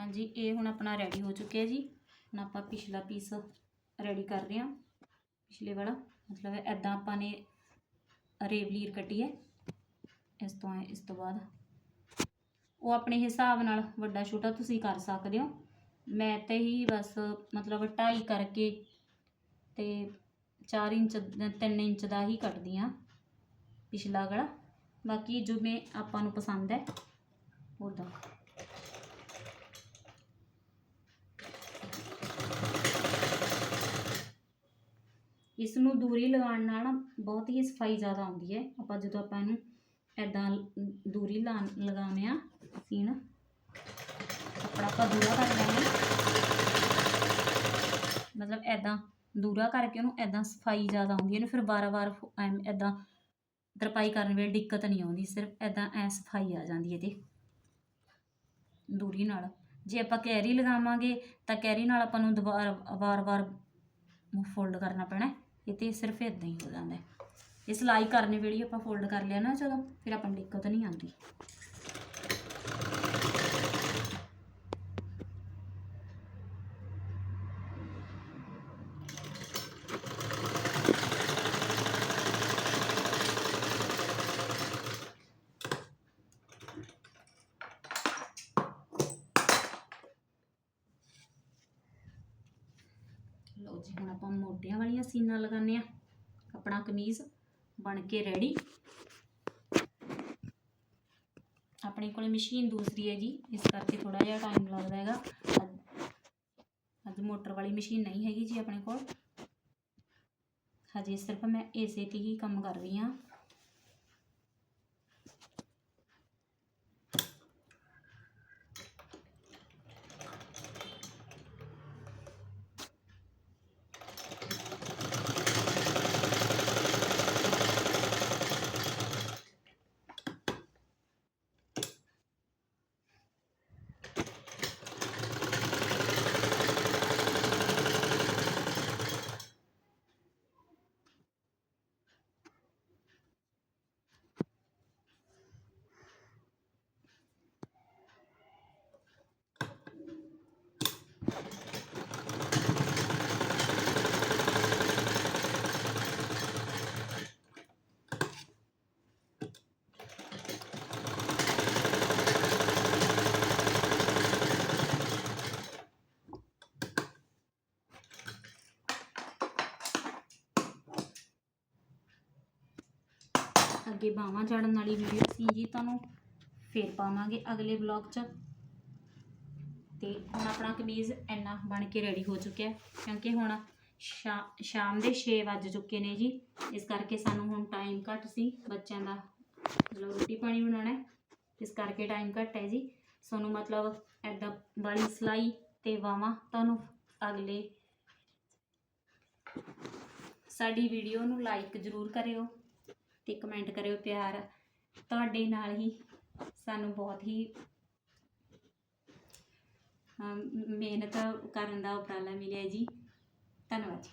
ਹਾਂਜੀ, ਇਹ ਹੁਣ ਆਪਣਾ ਰੈਡੀ ਹੋ ਚੁੱਕਿਆ ਜੀ। ਹੁਣ ਆਪਾਂ ਪਿਛਲਾ ਪੀਸ ਰੈਡੀ ਕਰ ਰਹੇ ਹਾਂ। ਪਿਛਲੇ ਵਾਲਾ, ਮਤਲਬ ਐਦਾਂ ਆਪਾਂ ਨੇ ਰੇਵਲੀਰ ਕੱਟੀ ਹੈ। ਇਸ ਤੋਂ ਇਸ ਤੋਂ ਬਾਅਦ। ਉਹ ਆਪਣੇ ਹਿਸਾਬ ਨਾਲ ਵੱਡਾ ਛੋਟਾ ਤੁਸੀਂ ਕਰ ਸਕਦੇ ਹੋ। ਮੈਂ ਤੇ ਹੀ ਬਸ, ਮਤਲਬ ਢਾਈ ਕਰਕੇ ਤੇ 4 ਇੰਚ 3 ਇੰਚ ਦਾ ਹੀ ਕੱਟਦੀ ਆ ਪਿਛਲਾ ਗਲਾ ਬਾਕੀ ਜੋ ਮੈਂ ਆਪਾਂ ਨੂੰ ਪਸੰਦ ਹੈ ਉੱਦਾਂ ਇਸ ਨੂੰ ਦੂਰੀ ਲਗਾਉਣ ਨਾਲ ਨਾ ਬਹੁਤ ਹੀ ਸਫ਼ਾਈ ਜ਼ਿਆਦਾ ਆਉਂਦੀ ਹੈ। ਆਪਾਂ ਜਦੋਂ ਆਪਾਂ ਇਹਨੂੰ ਐਦਾਂ ਦੂਰੀ ਲਾ ਲਗਾਉਂਦੇ ਆ ਸੀਨ ਆਪਣਾ ਆਪਾਂ ਦੂਰਾ ਕਰ ਲੈਂਦੇ ਹਾਂ। ਮਤਲਬ ਐਦਾਂ ਦੂਰਾ ਕਰਕੇ ਉਹਨੂੰ ਐਦਾਂ ਸਫ਼ਾਈ ਜ਼ਿਆਦਾ ਆਉਂਦੀ ਹੈ, ਇਹਨੂੰ ਫਿਰ ਵਾਰ-ਵਾਰ ਐਦਾਂ ਤਰਪਾਈ ਕਰਨ ਵੇਲੇ ਦਿੱਕਤ ਨਹੀਂ ਆਉਂਦੀ, ਸਿਰਫ ਐਦਾਂ ਐ ਸਫ਼ਾਈ ਆ ਜਾਂਦੀ ਹੈ ਤੇ ਦੂਰੀ ਨਾਲ। ਜੇ ਆਪਾਂ ਕੈਰੀ ਲਗਾਵਾਂਗੇ ਤਾਂ ਕੈਰੀ ਨਾਲ ਆਪਾਂ ਨੂੰ ਦੁਬਾਰਾ, ਵਾਰ-ਵਾਰ ਫੋਲਡ ਕਰਨਾ ਪੈਣਾ ਇਹ ਤੇ ਸਿਰਫ ਇਦਾਂ ਹੀ ਹੋ ਜਾਂਦਾ ਹੈ। ਇਹ ਸਿਲਾਈ ਕਰਨੇ ਵੇਲੇ ਆਪਾਂ ਫੋਲਡ ਕਰ ਲਿਆ ਨਾ ਜਦੋਂ, ਫਿਰ ਆਪਾਂ ਨੂੰ ਦਿੱਕਤ ਨਹੀਂ ਆਉਂਦੀ। ਜੀ ਹੁਣ ਆਪਾਂ ਮੋਢਿਆਂ ਵਾਲੀਆਂ ਸੀਨਾਂ ਲਗਾਉਂਦੇ ਆ ਆਪਣਾ ਕਮੀਜ਼ ਬਣ ਕੇ ਰੈਡੀ ਆਪਣੇ ਕੋਲੇ ਮਸ਼ੀਨ ਦੂਸਰੀ ਹੈ ਜੀ ਇਸ ਕਰਕੇ ਥੋੜਾ ਜਿਹਾ ਟਾਈਮ ਲੱਗਦਾ ਹੈਗਾ। ਅੱਜ- ਅੱਜ ਮੋਟਰ ਵਾਲੀ ਮਸ਼ੀਨ ਨਹੀਂ ਹੈਗੀ ਜੀ ਆਪਣੇ ਕੋਲ। ਹਜੇ ਸਿਰਫ ਮੈਂ ਇਸੇ ਤੇ ਹੀ ਕੰਮ ਕਰ ਰਹੀ ਹਾਂ। ਅੱਗੇ ਬਾਹਾਂ ਚੜਨ ਵਾਲੀ ਵੀਡੀਓ ਸੀ ਜੀ, ਤੁਹਾਨੂੰ ਫੇਰ ਪਾਵਾਂਗੇ ਅਗਲੇ ਵਲੌਗ 'ਚ। ਤੇ ਹੁਣ ਆਪਣਾ ਕਮੀਜ਼ ਇੰਨਾ ਬਣ ਕੇ ਰੈਡੀ ਹੋ ਚੁੱਕਿਆ ਕਿਉਂਕਿ ਹੁਣ ਸ਼ਾ- ਸ਼ਾਮ ਦੇ 6 ਵੱਜ ਚੁੱਕੇ ਨੇ ਜੀ। ਇਸ ਕਰਕੇ ਸਾਨੂੰ ਹੁਣ ਟਾਈਮ ਘੱਟ ਸੀ, ਬੱਚਿਆਂ ਦਾ ਮਤਲਬ ਰੋਟੀ ਪਾਣੀ ਬਣਾਉਣਾ ਇਸ ਕਰਕੇ ਟਾਈਮ ਘੱਟ ਹੈ ਜੀ। ਸਾਨੂੰ ਮਤਲਬ ਐਦਾਂ ਵਾਲੀ ਸਿਲਾਈ ਤੇ ਵਾਵਾਂ ਤੁਹਾਨੂੰ ਅਗਲੇ ਸਾਡੀ ਵੀਡੀਓ ਨੂੰ ਲਾਈਕ ਜ਼ਰੂਰ ਕਰਿਓ। ਤੇ ਕਮੈਂਟ ਕਰਿਓ ਪਿਆਰ। ਤੁਹਾਡੇ ਨਾਲ ਹੀ ਸਾਨੂੰ ਬਹੁਤ ਹੀ ਮਿਹਨਤ ਕਰਨ ਦਾ ਉਪਰਾਲਾ ਮਿਲਿਆ ਜੀ। ਧੰਨਵਾਦ